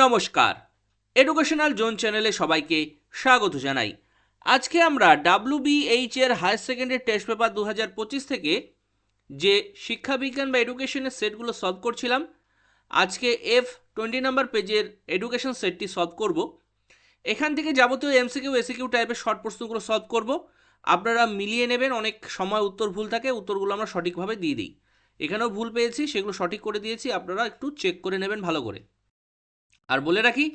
নমস্কার। Educational zone চ্যানেলে সবাইকে স্বাগত জানাই। আজকে আমরা ডাব্লিউবিএইচ এর হায়ার সেকেন্ডারি টেস্ট পেপার দু হাজার পঁচিশ থেকে যে শিক্ষাবিজ্ঞান বা এডুকেশনের সেটগুলো সলভ করছিলাম, আজকে এফ টোয়েন্টি নাম্বার পেজের এডুকেশন সেটটি সলভ করব। এখান থেকে যাবতীয় এমসিকিউ এসিকিউ টাইপের শর্ট প্রশ্নগুলো সলভ করব। আপনারা মিলিয়ে নেবেন, অনেক সময় উত্তর ভুল থাকে, উত্তরগুলো আমরা সঠিকভাবে দিয়ে দিই। এখানেও ভুল পেয়েছি, সেগুলো সঠিক করে দিয়েছি, আপনারা একটু চেক করে নেবেন ভালো করে। আর বলে রাখি,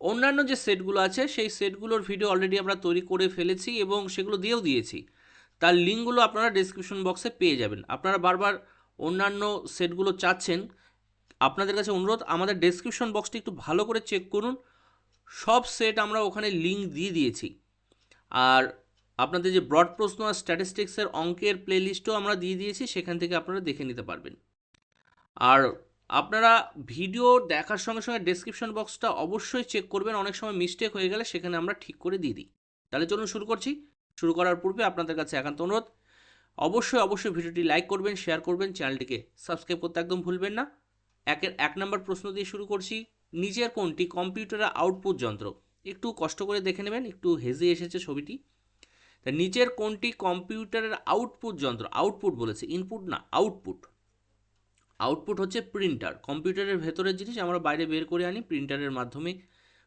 অন্যান্য যে সেটগুলো আছে, সেই সেটগুলোর ভিডিও অলরেডি আমরা তৈরি করে ফেলেছি এবং সেগুলো দিয়েও দিয়েছি। তার লিঙ্কগুলো আপনারা ডিসক্রিপশন বক্সে পেয়ে যাবেন। আপনারা বারবার অন্যান্য সেটগুলো চাচ্ছেন, আপনাদের কাছে অনুরোধ, আমাদের ডেসক্রিপশন বক্সটি একটু ভালো করে চেক করুন। সব সেট আমরা ওখানে লিঙ্ক দিয়ে দিয়েছি। আর আপনাদের যে ব্রড প্রশ্ন আর স্ট্যাটিস্টিক্সের অঙ্কের প্লেলিস্টও আমরা দিয়ে দিয়েছি, সেখান থেকে আপনারা দেখে নিতে পারবেন। আর আপনারা ভিডিও দেখার সঙ্গে সঙ্গে ডেসক্রিপশন বক্সটা অবশ্যই চেক করবেন। অনেক সময় মিস্টেক হয়ে গেলে সেখানে আমরা ঠিক করে দিয়ে দিই। তাহলে চলুন শুরু করছি। শুরু করার পূর্বে আপনাদের কাছে একান্ত অনুরোধ, অবশ্যই অবশ্যই ভিডিওটি লাইক করবেন শেয়ার করবেন, চ্যানেলটিকে সাবস্ক্রাইব করতে একদম ভুলবেন না। একের এক নম্বর প্রশ্ন দিয়ে শুরু করছি, নিজের কোনটি কম্পিউটারের আউটপুট যন্ত্র? একটু কষ্ট করে দেখে নেবেন, একটু হেজে এসেছে ছবিটি। তা নিচের কোনটি কম্পিউটারের আউটপুট যন্ত্র? আউটপুট বলেছে ইনপুট না আউটপুট আউটপুট হচ্ছে প্রিন্টার কম্পিউটারের ভেতরের জিনিস আমরা বাইরে বের করে আনি। প্রিন্টারের মাধ্যমে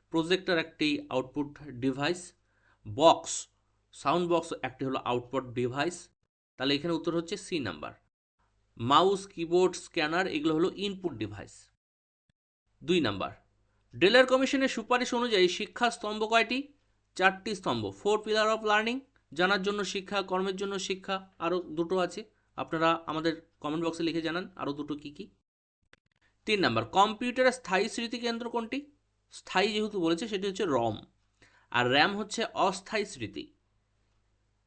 প্রজেক্টর একটি output device box sound box একটি হলো আউটপুট ডিভাইস তাহলে এখানে উত্তর হচ্ছে C number mouse keyboard scanner এগুলো হলো ইনপুট ডিভাইস দুই নাম্বার ডেলার কমিশনের সুপারিশ অনুযায়ী শিক্ষা স্তম্ভ কয়টি? চারটি স্তম্ভ। ফোর পিলার অফ লার্নিং জানার জন্য শিক্ষা, কর্মের জন্য শিক্ষা আরও দুটো আছে। আপনারা আমাদের কমেন্ট বক্সে লিখে জানান আরও দুটো কী কী? তিন নাম্বার, কম্পিউটারের স্থায়ী স্মৃতিকেন্দ্র কোনটি? স্থায়ী যেহেতু বলেছে, সেটি হচ্ছে রম। আর র্যাম হচ্ছে অস্থায়ী স্মৃতি।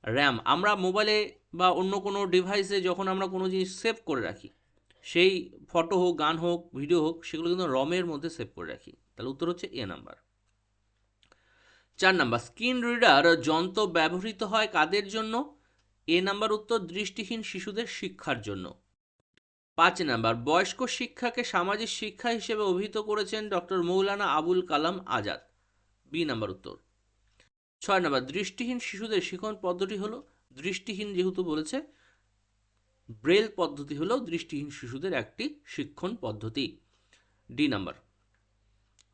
র্যাম, আমরা মোবাইলে বা অন্য কোনো ডিভাইসে যখন আমরা কোনো জিনিস সেভ করে রাখি, সেই ফটো হোক, গান হোক, ভিডিও হোক, সেগুলো কিন্তু রমের মধ্যে সেভ করে রাখি। তাহলে উত্তর হচ্ছে এ নাম্বার। চার নাম্বার, স্ক্রিন রিডার যন্ত্র ব্যবহৃত হয় কাদের জন্য? এ নাম্বার উত্তর দৃষ্টিহীন শিশুদের শিক্ষার জন্য। পাঁচ নাম্বার, বয়স্ক শিক্ষাকে সামাজিক শিক্ষা হিসেবে অভিহিত করেছেন doctor Maulana Abul Kalam Azad. B number উত্তর। ছয় নাম্বার, দৃষ্টিহীন শিশুদের শিখন পদ্ধতি হলো, দৃষ্টিহীন যেহেতু বলেছে, ব্রেল পদ্ধতি হলো দৃষ্টিহীন শিশুদের একটি শিক্ষণ পদ্ধতি। D number.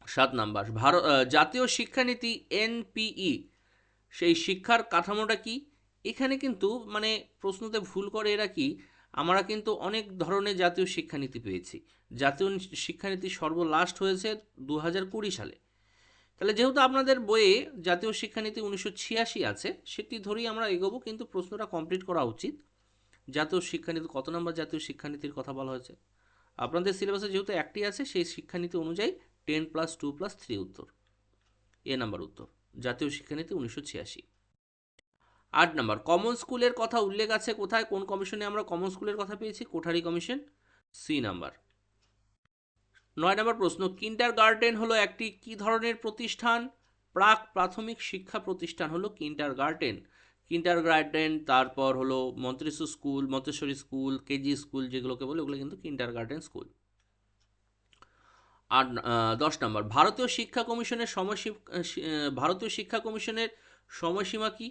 সাত নাম্বার ভারত জাতীয় শিক্ষানীতি এনপিই সেই শিক্ষার কাঠামোটা কি? এখানে কিন্তু মানে প্রশ্নতে ভুল করে এরা কি? আমরা কিন্তু অনেক ধরনের জাতীয় শিক্ষানীতি পেয়েছি। জাতীয় শিক্ষানীতি সর্বলাস্ট হয়েছে দু হাজার কুড়ি সালে। তাহলে যেহেতু আপনাদের বইয়ে জাতীয় শিক্ষানীতি উনিশশো ছিয়াশি আছে, সেটি ধরেই আমরা এগোবো, কিন্তু প্রশ্নটা কমপ্লিট করা উচিত। জাতীয় শিক্ষানীতি, কত নম্বর জাতীয় শিক্ষানীতির কথা বলা হয়েছে? আপনাদের সিলেবাসে যেহেতু একটি আছে, সেই শিক্ষানীতি অনুযায়ী ten plus two plus three উত্তর। এ নাম্বার উত্তর, জাতীয় শিক্ষানীতি উনিশশো ছিয়াশি। আট নম্বর কমন স্কুলের কথা উল্লেখ আছে কোথায়? কোন কমিশনে আমরা কমন স্কুলের কথা পেয়েছি? Kothari commission C number. নয় নম্বর প্রশ্ন কিন্টার গার্ডেন হলো একটি কি ধরনের প্রতিষ্ঠান? প্রাক প্রাথমিক শিক্ষা প্রতিষ্ঠান হলো কিন্টার গার্ডেন কিন্টার গার্ডেন তারপর হলো Montessori school, Montessori school, KG school যেগুলোকে বলে, ওগুলো কিন্তু কিন্টার গার্ডেন স্কুল আর দশ নম্বর, ভারতীয় শিক্ষা কমিশনের সময়সীমা ভারতীয় শিক্ষা কমিশনের সময়সীমা কি?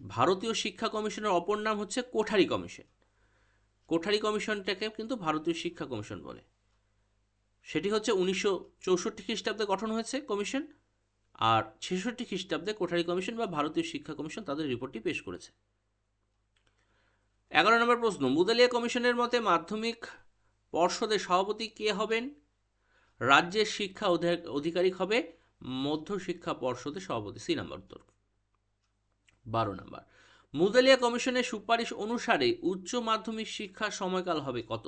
ভারতীয় শিক্ষা কমিশনের অপর নাম হচ্ছে কোঠারি কমিশন। কোঠারি কমিশনটাকে কিন্তু ভারতীয় শিক্ষা কমিশন বলে। সেটি হচ্ছে উনিশশো চৌষট্টি খ্রিস্টাব্দে গঠন হয়েছে কমিশন, আর ছেষট্টি খ্রিস্টাব্দে কোঠারি কমিশন বা ভারতীয় শিক্ষা কমিশন তাদের রিপোর্টটি পেশ করেছে। এগারো নম্বর প্রশ্ন, মুদালিয়া কমিশনের মতে মাধ্যমিক পর্ষদের সভাপতি কে হবেন? রাজ্যের শিক্ষা অধিকারিক হবে মধ্য শিক্ষা পর্ষদের সভাপতি, সি নাম্বার উত্তর। বারো নম্বর। মুদালিয়া কমিশনের সুপারিশ অনুসারে উচ্চ মাধ্যমিক শিক্ষার সময়কাল হবে কত?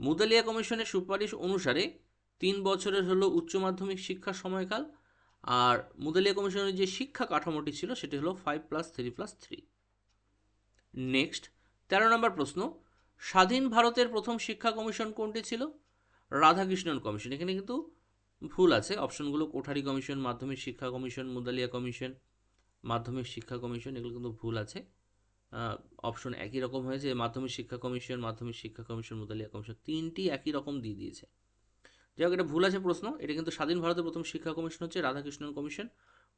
মুদালিয়া কমিশনের সুপারিশ অনুসারে তিন বছরের হলো উচ্চ মাধ্যমিক শিক্ষার সময়কাল, আর মুদালিয়া কমিশনের যে শিক্ষা কাঠামোটি ছিল সেটি হলো five plus three plus three next তেরো নম্বর প্রশ্ন, স্বাধীন ভারতের প্রথম শিক্ষা কমিশন কোনটি ছিল? রাধাকৃষ্ণন কমিশন। এখানে কিন্তু ভুল আছে, অপশনগুলো কোঠারি কমিশন, মাধ্যমিক শিক্ষা কমিশন, মুদালিয়া কমিশন। মাধ্যমিক শিক্ষা কমিশন, এগুলো কিন্তু ভুল আছে। অপশন একই রকম হয়েছে, মাধ্যমিক শিক্ষা কমিশন, মাধ্যমিক শিক্ষা কমিশন মুদালিয়া কমিশন তিনটি একই রকম দিয়ে দিয়েছে। যাই হোক, এটা ভুল আছে প্রশ্ন, এটা কিন্তু স্বাধীন ভারতের প্রথম শিক্ষা কমিশন হচ্ছে রাধাকৃষ্ণন কমিশন,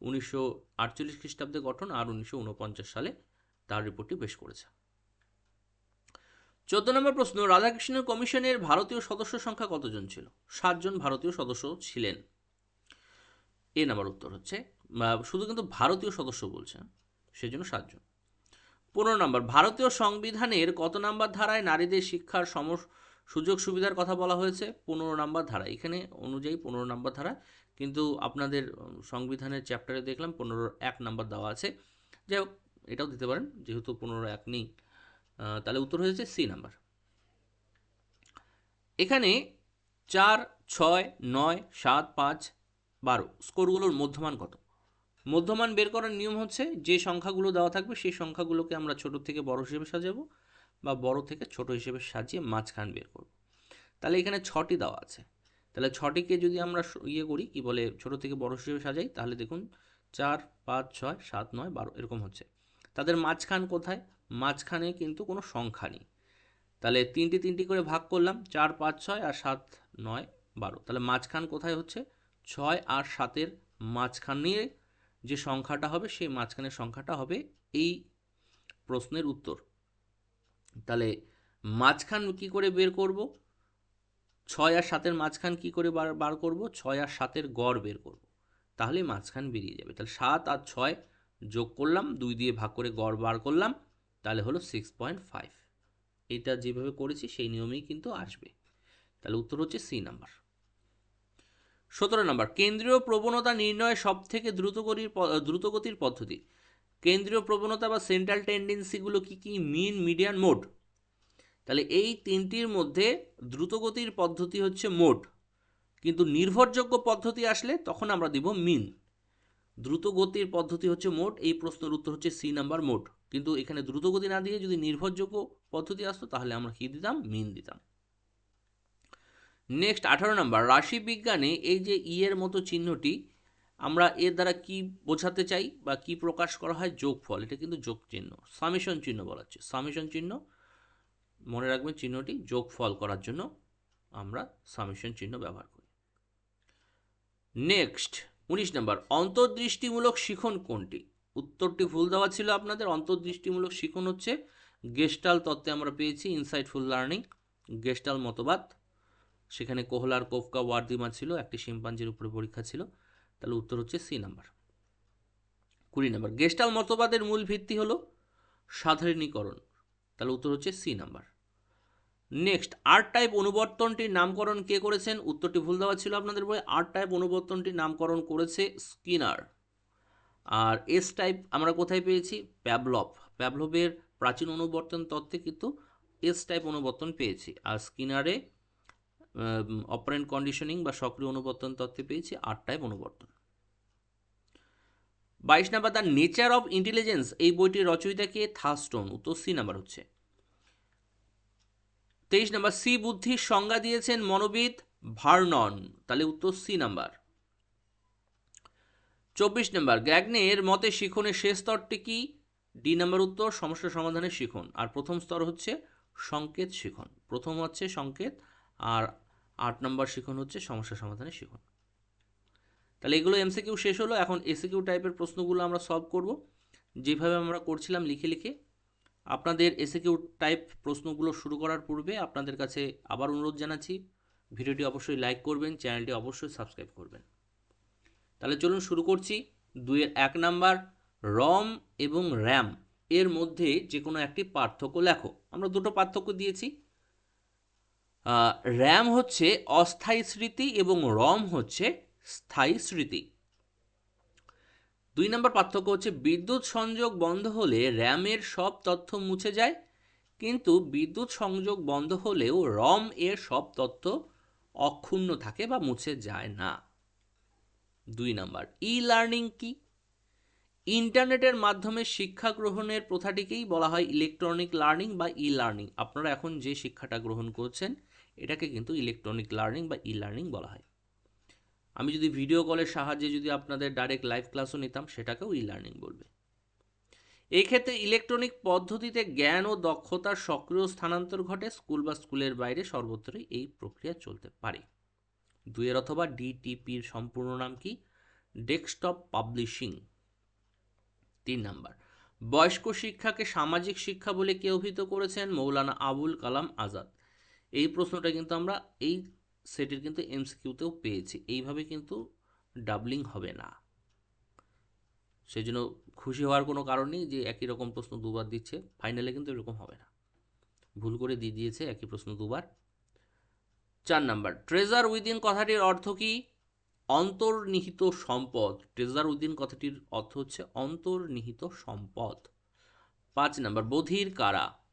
উনিশশো আটচল্লিশ খ্রিস্টাব্দে গঠন আর উনিশশো উনপঞ্চাশ সালে তার রিপোর্টটি পেশ করেছে। চোদ্দ নম্বর প্রশ্ন, রাধাকৃষ্ণন কমিশনের ভারতীয় সদস্য সংখ্যা কতজন ছিল? সাতজন ভারতীয় সদস্য ছিলেন। এ নাম্বার উত্তর হচ্ছে শুধু কিন্তু ভারতীয় সদস্য বলছে সেজন্য সাতজন পনেরো নম্বর, ভারতীয় সংবিধানের কত নাম্বার ধারায় নারীদের শিক্ষার সম সুযোগ সুবিধার কথা বলা হয়েছে? পনেরো নাম্বার ধারা। এখানে অনুযায়ী পনেরো নাম্বার ধারা কিন্তু আপনাদের সংবিধানের চ্যাপ্টারে দেখলাম, পনেরো এক নাম্বার দেওয়া আছে। যাই হোক, এটাও দিতে পারেন, যেহেতু পনেরো এক নেই। তাহলে উত্তর হয়েছে সি নাম্বার। এখানে চার, ছয়, নয়, সাত, পাঁচ, বারো, স্কোরগুলোর মধ্যমান কত? মধ্যমান বের করার নিয়ম হচ্ছে যে সংখ্যাগুলো দেওয়া থাকবে, সেই সংখ্যাগুলোকে আমরা ছোট থেকে বড় হিসেবে সাজাবো বা বড় থেকে ছোট হিসেবে সাজিয়ে মাঝখান বের করব। তাহলে এখানে ছটি দেওয়া আছে। তাহলে ছটিকে যদি আমরা ইয়ে করি, কি বলে, ছোট থেকে বড় হিসেবে সাজাই, তাহলে দেখুন চার, পাঁচ, ছয়, সাত, নয়, বারো, এরকম হচ্ছে। তাদের মাঝখান কোথায়? মাঝখানে কিন্তু কোনো সংখ্যা নেই। তাহলে তিনটি তিনটি করে ভাগ করলাম, চার, পাঁচ, ছয় আর সাত, নয়, বারো। তাহলে মাঝখান কোথায় হচ্ছে? ছয় আর সাতের মাঝখানে যে সংখ্যাটা হবে, সেই মাঝখানের সংখ্যাটা হবে এই প্রশ্নের উত্তর। তাহলে মাঝখান কি করে বের করব? ছয় আর সাতের মাঝখান কি করে বার বার করব? ছয় আর সাতের গড় বের করব। তাহলে মাঝখান বেরিয়ে যাবে। তাহলে সাত আর ছয় যোগ করলাম, দুই দিয়ে ভাগ করে গড় বার করলাম, তাহলে হলো সিক্স পয়েন্ট ফাইভ এটা যেভাবে করেছি, সেই নিয়মেই কিন্তু আসবে। তাহলে উত্তর হচ্ছে সি নাম্বার সতেরো নম্বর, কেন্দ্রীয় প্রবণতা নির্ণয়ের সব থেকে দ্রুতগতির দ্রুতগতির পদ্ধতি। কেন্দ্রীয় প্রবণতা বা সেন্ট্রাল টেন্ডেন্সিগুলো কি কি? মিন মিডিয়ান মোড তাহলে এই তিনটির মধ্যে দ্রুতগতির পদ্ধতি হচ্ছে মোড কিন্তু নির্ভরযোগ্য পদ্ধতি আসলে তখন আমরা দিব মিন দ্রুতগতির পদ্ধতি হচ্ছে মোড এই প্রশ্নের উত্তর হচ্ছে সি নাম্বার মোড কিন্তু এখানে দ্রুতগতি না দিয়ে যদি নির্ভরযোগ্য পদ্ধতি আসতো, তাহলে আমরা কি দিতাম? মিন দিতাম। নেক্সট আঠারো নম্বর রাশি বিজ্ঞানে এই যে ই এর মতো চিহ্নটি, আমরা এর দ্বারা কি বোঝাতে চাই বা কি প্রকাশ করা হয়? যোগফল, এটা কিন্তু যোগ চিহ্ন সামেশন চিহ্ন বলা হচ্ছে। সামেশন চিহ্ন, মনে রাখবেন চিহ্নটি যোগফল করার জন্য আমরা সামেশন চিহ্ন ব্যবহার করি। নেক্সট উনিশ নম্বর অন্তর্দৃষ্টিমূলক শিখন কোনটি? উত্তরটি ভুল দেওয়া ছিল আপনাদের, অন্তর্দৃষ্টিমূলক শিখন হচ্ছে গেস্টাল তত্ত্বে আমরা পেয়েছি ইনসাইটফুল লার্নিং গেস্টাল মতবাদ। সেখানে কোহলার কোফকা ওয়ার্দিমা ছিল, একটি শিম্পাঞ্জির উপরে পরীক্ষা ছিল। তাহলে উত্তর হচ্ছে সি নাম্বার। কুড়ি নাম্বার। গেস্টাল মতবাদের মূল ভিত্তি হলো সাধারণীকরণ। তাহলে উত্তর হচ্ছে C number. Next R type অনুবর্তনটির নামকরণ কে করেছেন? উত্তরটি ভুল দেওয়া ছিল আপনাদের বই আর টাইপ অনুবর্তনটির নামকরণ করেছে স্কিনার। আর এস টাইপ আমরা কোথায় পেয়েছি? প্যাবলভ প্যাবলভের প্রাচীন অনুবর্তন তত্ত্বে কিন্তু এস টাইপ অনুবর্তন পেয়েছি। আর স্কিনারে অপারেন্ট কন্ডিশনিং বা সক্রিয় অনুবর্তন তত্ত্বে পেয়েছি আর টাইপ অনুবর্তন। বাইশ number, the nature of intelligence, এই বইটির রচয়িতা কে? থাস্টোন উত্তর সি নাম্বার হচ্ছে। তেইশ নাম্বার, সি বুদ্ধির সংজ্ঞা দিয়েছেন মনোবিদ ভার্নন, তাহলে উত্তর সি নাম্বার। চব্বিশ নাম্বার, গ্যাগনের মতে শিখনের শেষ স্তরটি কি? ডি নাম্বার উত্তর, সমস্যা সমাধানের শিখন। আর প্রথম স্তর হচ্ছে সংকেত শিখন। প্রথম হচ্ছে সংকেত আর আট নম্বর শিখন হচ্ছে সমস্যা সমাধানের শিখন। তাহলে এগুলো এমসিকিউ শেষ হলো, এখন এসিকিউ টাইপের প্রশ্নগুলো আমরা সলভ করব। যেভাবে আমরা করছিলাম লিখে লিখে, আপনাদের এসিকিউ টাইপ প্রশ্নগুলো শুরু করার পূর্বে আপনাদের কাছে আবার অনুরোধ জানাচ্ছি, ভিডিওটি অবশ্যই লাইক করবেন, চ্যানেলটি অবশ্যই সাবস্ক্রাইব করবেন। তাহলে চলুন শুরু করছি। দুইয়ের এক নাম্বার, রম এবং র্যাম। এর মধ্যে যে কোনো একটি পার্থক্য লেখো। আমরা দুটো পার্থক্য দিয়েছি। র্যাম হচ্ছে অস্থায়ী স্মৃতি এবং রম হচ্ছে স্থায়ী স্মৃতি। দুই নম্বর পার্থক্য হচ্ছে বিদ্যুৎ সংযোগ বন্ধ হলে র্যামের সব তথ্য মুছে যায়, কিন্তু বিদ্যুৎ সংযোগ বন্ধ হলেও রম এর সব তথ্য অক্ষুণ্ণ থাকে বা মুছে যায় না। দুই নম্বর ই লার্নিং কি? ইন্টারনেটের মাধ্যমে শিক্ষা গ্রহণের প্রথাটিকেই বলা হয় ইলেকট্রনিক লার্নিং বা ই লার্নিং আপনারা এখন যে শিক্ষাটা গ্রহণ করছেন এটাকে কিন্তু ইলেকট্রনিক লার্নিং বা ই লার্নিং বলা হয়। আমি যদি ভিডিও কলের সাহায্যে যদি আপনাদের ডাইরেক্ট লাইভ ক্লাসও নিতাম, সেটাকেও ই লার্নিং বলবে। এই ক্ষেত্রে ইলেকট্রনিক পদ্ধতিতে জ্ঞান ও দক্ষতার সক্রিয় স্থানান্তর ঘটে স্কুল বা স্কুলের বাইরে সর্বত্রই এই প্রক্রিয়া চলতে পারে। দুইয়ের অথবা ডিটিপির সম্পূর্ণ নাম কি? ডেস্কটপ পাবলিশিং তিন নাম্বার, বয়স্ক শিক্ষাকে সামাজিক শিক্ষা বলে কে অভিহিত করেছেন? মৌলানা আবুল কালাম আজাদ। এই প্রশ্নটা কিন্তু আমরা এই সেটের কিন্তু এমসিকিউতেও পেয়েছি। এইভাবে কিন্তু ডাবলিং হবে না। সেই জন্য খুশি হওয়ার কোনো কারণ নেই যে একই রকম প্রশ্ন দুবার দিচ্ছে, ফাইনালে কিন্তু এরকম হবে না। ভুল করে দিয়ে দিয়েছে একই প্রশ্ন দুবার। চার নাম্বার, ট্রেজার উইদিন কথাটির অর্থ কি? অন্তর্নিহিত সম্পদ। ট্রেজার উইদিন কথাটির অর্থ হচ্ছে অন্তর্নিহিত সম্পদ। পাঁচ নাম্বার, বধির কারা?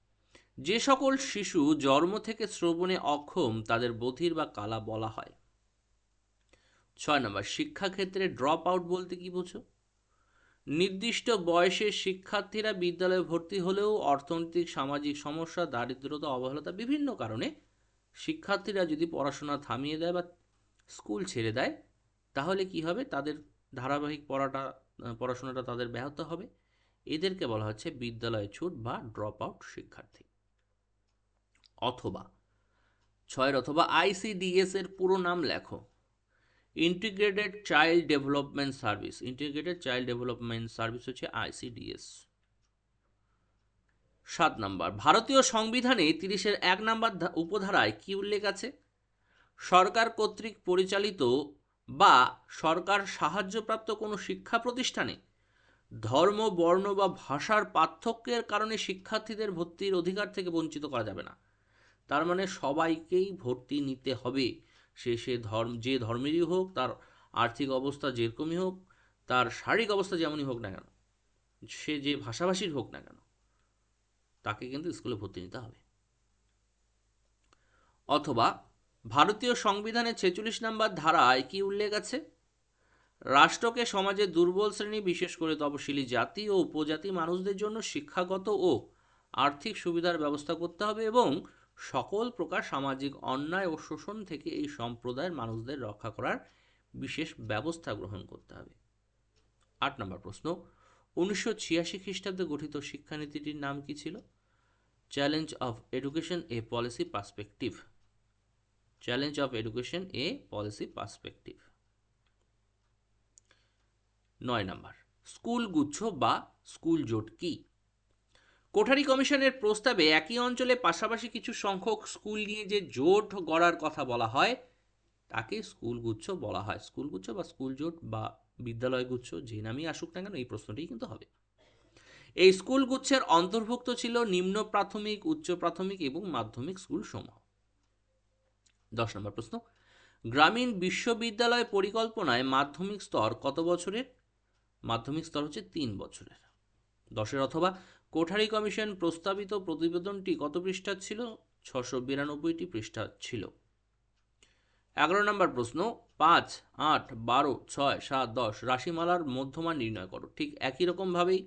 যে সকল শিশু জন্ম থেকে শ্রবণে অক্ষম, তাদের বধির বা কালা বলা হয়। ছয় নম্বর, শিক্ষাক্ষেত্রে ড্রপ আউট বলতে কি বোঝো? নির্দিষ্ট বয়সের শিক্ষার্থীরা বিদ্যালয়ে ভর্তি হলেও অর্থনৈতিক, সামাজিক সমস্যা, দারিদ্রতা, অবহেলতা বিভিন্ন কারণে শিক্ষার্থীরা যদি পড়াশোনা থামিয়ে দেয় বা স্কুল ছেড়ে দেয়, তাহলে কি হবে? তাদের ধারাবাহিক পড়াটা, পড়াশোনাটা তাদের ব্যাহত হবে। এদেরকে বলা হচ্ছে বিদ্যালয় ছুট বা ড্রপ আউট শিক্ষার্থী। অথবা। ছয়ের অথবা আইসিডিএস এর পুরো নাম লেখো। Integrated child development service integrated child development service হচ্ছে আইসিডিএস সাত নাম্বার। ভারতীয় সংবিধানে তিরিশের এক নাম্বার উপধারায় কি উল্লেখ আছে? সরকার কর্তৃক পরিচালিত বা সরকার সাহায্যপ্রাপ্ত কোনো শিক্ষা প্রতিষ্ঠানে ধর্ম, বর্ণ বা ভাষার পার্থক্যের কারণে শিক্ষার্থীদের ভর্তির অধিকার থেকে বঞ্চিত করা যাবে না। তার মানে সবাইকেই ভর্তি নিতে হবে। সে সে ধর্ম, যে ধর্মেরই হোক, তার আর্থিক অবস্থা যেরকমই হোক, তার শারীরিক অবস্থা যেমনই হোক না কেন, সে যে ভাষাভাষীর হোক না কেন, তাকে কিন্তু স্কুলে ভর্তি নিতে হবে। অথবা ভারতীয় সংবিধানে ছেচল্লিশ নম্বর ধারায় কি উল্লেখ আছে? রাষ্ট্রকে সমাজের দুর্বল শ্রেণি, বিশেষ করে তপশিলি জাতি ও উপজাতি মানুষদের জন্য শিক্ষাগত ও আর্থিক সুবিধার ব্যবস্থা করতে হবে এবং সকল প্রকার সামাজিক অন্যায় ও শোষণ থেকে এই সম্প্রদায়ের মানুষদের রক্ষা করার বিশেষ ব্যবস্থা গ্রহণ করতে হবে। আট নম্বর প্রশ্ন, উনিশশো ছিয়াশি খ্রিস্টাব্দে গঠিত শিক্ষানীতিটির নাম কি ছিল? Challenge of education a policy perspective. Challenge of education a policy perspective. নয় নম্বর, স্কুল গুচ্ছ বা স্কুল জোট কি? কোঠারি কমিশনের প্রস্তাবে একই অঞ্চলে পাশাপাশি কিছু সংখ্যক স্কুল নিয়ে যে জোট গড়ার কথা বলা হয়, তাকে স্কুল গুচ্ছ বলা হয়। স্কুল গুচ্ছ বা স্কুল জোট বা বিদ্যালয় গুচ্ছ, যে নামই আসুক না কেন, এই প্রশ্নটিই কিন্তু হবে। এই স্কুল গুচ্ছের অন্তর্ভুক্ত ছিল নিম্ন প্রাথমিক, উচ্চ প্রাথমিক এবং মাধ্যমিক স্কুল সমূহ দশ নম্বর প্রশ্ন, গ্রামীণ বিশ্ববিদ্যালয় পরিকল্পনায় মাধ্যমিক স্তর কত বছরের? মাধ্যমিক স্তর হচ্ছে তিন বছরের। দশের অথবা কোঠারি কমিশন প্রস্তাবিত প্রতিবেদনটি কত পৃষ্ঠার ছিল? ছশো বিরানব্বইটি পৃষ্ঠা ছিল। এগারো নম্বর প্রশ্ন, পাঁচ, আট, বারো, ছয়, সাত, দশ রাশিমালার মধ্যমান নির্ণয় করো। ঠিক একই রকমভাবেই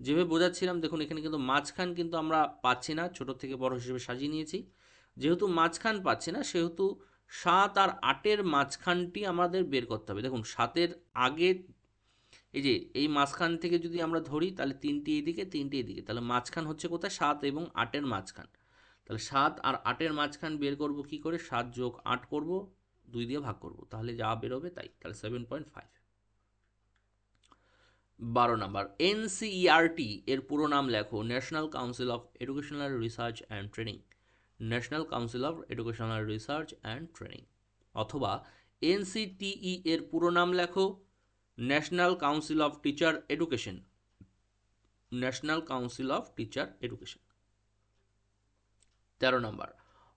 যেভাবে বোঝাচ্ছিলাম, দেখুন এখানে কিন্তু মাঝখান কিন্তু আমরা পাচ্ছি না, ছোট থেকে বড় হিসেবে সাজিয়ে নিয়েছি। যেহেতু মাঝখান পাচ্ছি না, সেহেতু সাত আর আটের মাঝখানটি আমাদের বের করতে হবে। দেখুন, সাতের আগে এই যে, এই মাঝখান থেকে যদি আমরা ধরি, তাহলে তিনটি এদিকে তিনটি এদিকে। তাহলে মাঝখান হচ্ছে কোথায়? সাত এবং আটের মাঝখান। তাহলে সাত আর আটের মাঝখান বের করব কি করে? সাত যোগ আট করব, দুই দিয়ে ভাগ করব। তাহলে যা বেরোবে তাই। তাহলে সেভেন পয়েন্ট ফাইভ বারো নাম্বার। এনসিইআরটি এর পুরো নাম লেখো। National council of educational research and training national council of educational research and training অথবা এনসিটিই এর পুরো নাম লেখো। National council of teacher education national council of teacher education তেরো নম্বর।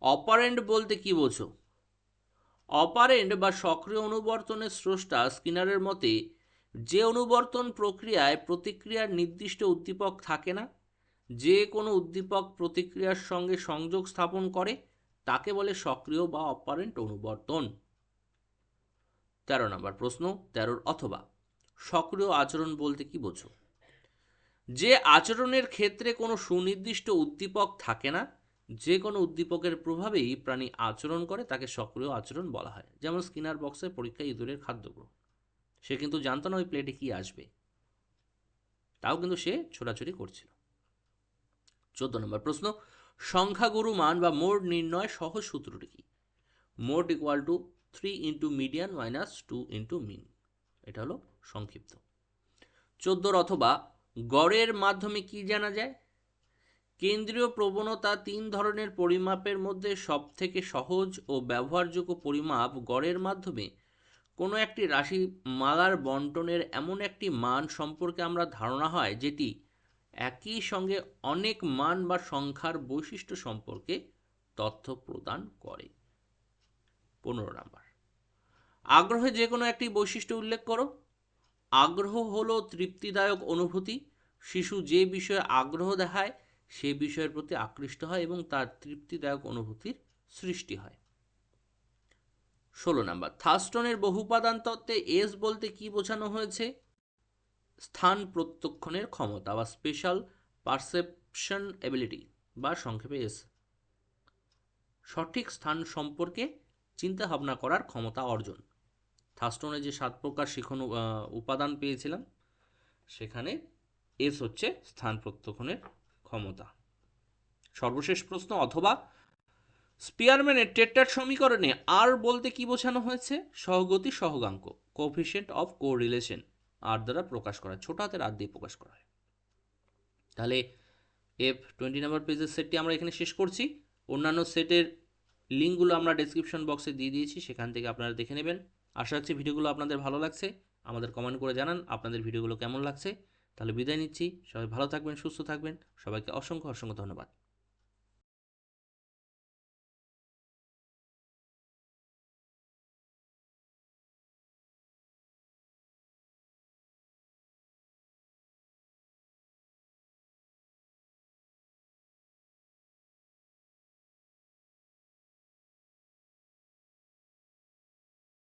অপারেন্ট বলতে কি বোঝো? অপারেন্ট বা সক্রিয় অনুবর্তনের স্রষ্টা স্কিনারের মতে, যে অনুবর্তন প্রক্রিয়ায় প্রতিক্রিয়ার নির্দিষ্ট উদ্দীপক থাকে না, যে কোনো উদ্দীপক প্রতিক্রিয়ার সঙ্গে সংযোগ স্থাপন করে, তাকে বলে সক্রিয় বা অপারেন্ট অনুবর্তন। তেরো নম্বর প্রশ্ন, তেরোর অথবা। সক্রিয় আচরণ বলতে কি বোঝো? যে আচরণের ক্ষেত্রে কোনো সুনির্দিষ্ট উদ্দীপক থাকে না, যে কোনো উদ্দীপকের প্রভাবেই প্রাণী আচরণ করে তাকে সক্রিয় আচরণ বলা হয়। যেমন স্কিনার বক্সের পরীক্ষায় ইঁদুরের খাদ্য গ্রহণ। সে কিন্তু জানতো না ওই প্লেটে কি আসবে। তাও কিন্তু সে ছোটাছুটি করছিল। চোদ্দ নম্বর প্রশ্ন, সংখ্যাগুরু মান বা মোড নির্ণয় সহজ সূত্রটি কি? Mode equal to three into median minus two into mean এটা হলো সংক্ষিপ্ত। চোদ্দোর অথবা গড়ের মাধ্যমে কি জানা যায়? কেন্দ্রীয় প্রবণতা তিন ধরনের পরিমাপের মধ্যে সবথেকে সহজ ও ব্যবহারযোগ্য পরিমাপ গড়ের মাধ্যমে কোনো একটি রাশি মালার বন্টনের এমন একটি মান সম্পর্কে আমরা ধারণা হয় যেটি একই সঙ্গে অনেক মান বা সংখ্যার বৈশিষ্ট্য সম্পর্কে তথ্য প্রদান করে। পনেরো নাম্বার। আগ্রহে যে কোনো একটি বৈশিষ্ট্য উল্লেখ করো। আগ্রহ হলো তৃপ্তিদায়ক অনুভূতি। শিশু যে বিষয়ে আগ্রহ দেখায়, সে বিষয়ের প্রতি আকৃষ্ট হয় এবং তার তৃপ্তিদায়ক অনুভূতির সৃষ্টি হয়। ষোলো নাম্বার থার্স্টনের বহুপাদান তত্ত্বে এস বলতে কি বোঝানো হয়েছে? স্থান প্রত্যক্ষণের ক্ষমতা বা স্পেশাল পারসেপশন এবিলিটি বা সংক্ষেপে এস। সঠিক স্থান সম্পর্কে চিন্তা ভাবনা করার ক্ষমতা অর্জন। থার্স্টনে যে সাত প্রকার শিখন উপাদান পেয়েছিলাম, সেখানে এস হচ্ছে স্থান প্রত্যক্ষণের ক্ষমতা। সর্বশেষ প্রশ্ন, অথবা স্পিয়ারম্যানের টেট্টার সমীকরণে আর বলতে কি বোঝানো হয়েছে? সহগতি, সহগাঙ্ক কোফিশিয়েন্ট অফ কো রিলেশন আর দ্বারা প্রকাশ করা, ছোট হাতের আর দিয়ে প্রকাশ করা হয়। তাহলে এফ টোয়েন্টি নাম্বার পেজের সেটটি আমরা এখানে শেষ করছি। অন্যান্য সেটের লিঙ্কগুলো আমরা ডেসক্রিপশন বক্সে দিয়ে দিয়েছি, সেখান থেকে আপনারা দেখে নেবেন। আশা রাখছি ভিডিওগুলো আপনাদের ভালো লাগছে। আমাদের কমেন্ট করে জানান আপনাদের ভিডিওগুলো কেমন লাগছে। তাহলে বিদায় নিচ্ছি। সবাই ভালো থাকবেন, সুস্থ থাকবেন। সবাইকে অসংখ্য অসংখ্য ধন্যবাদ।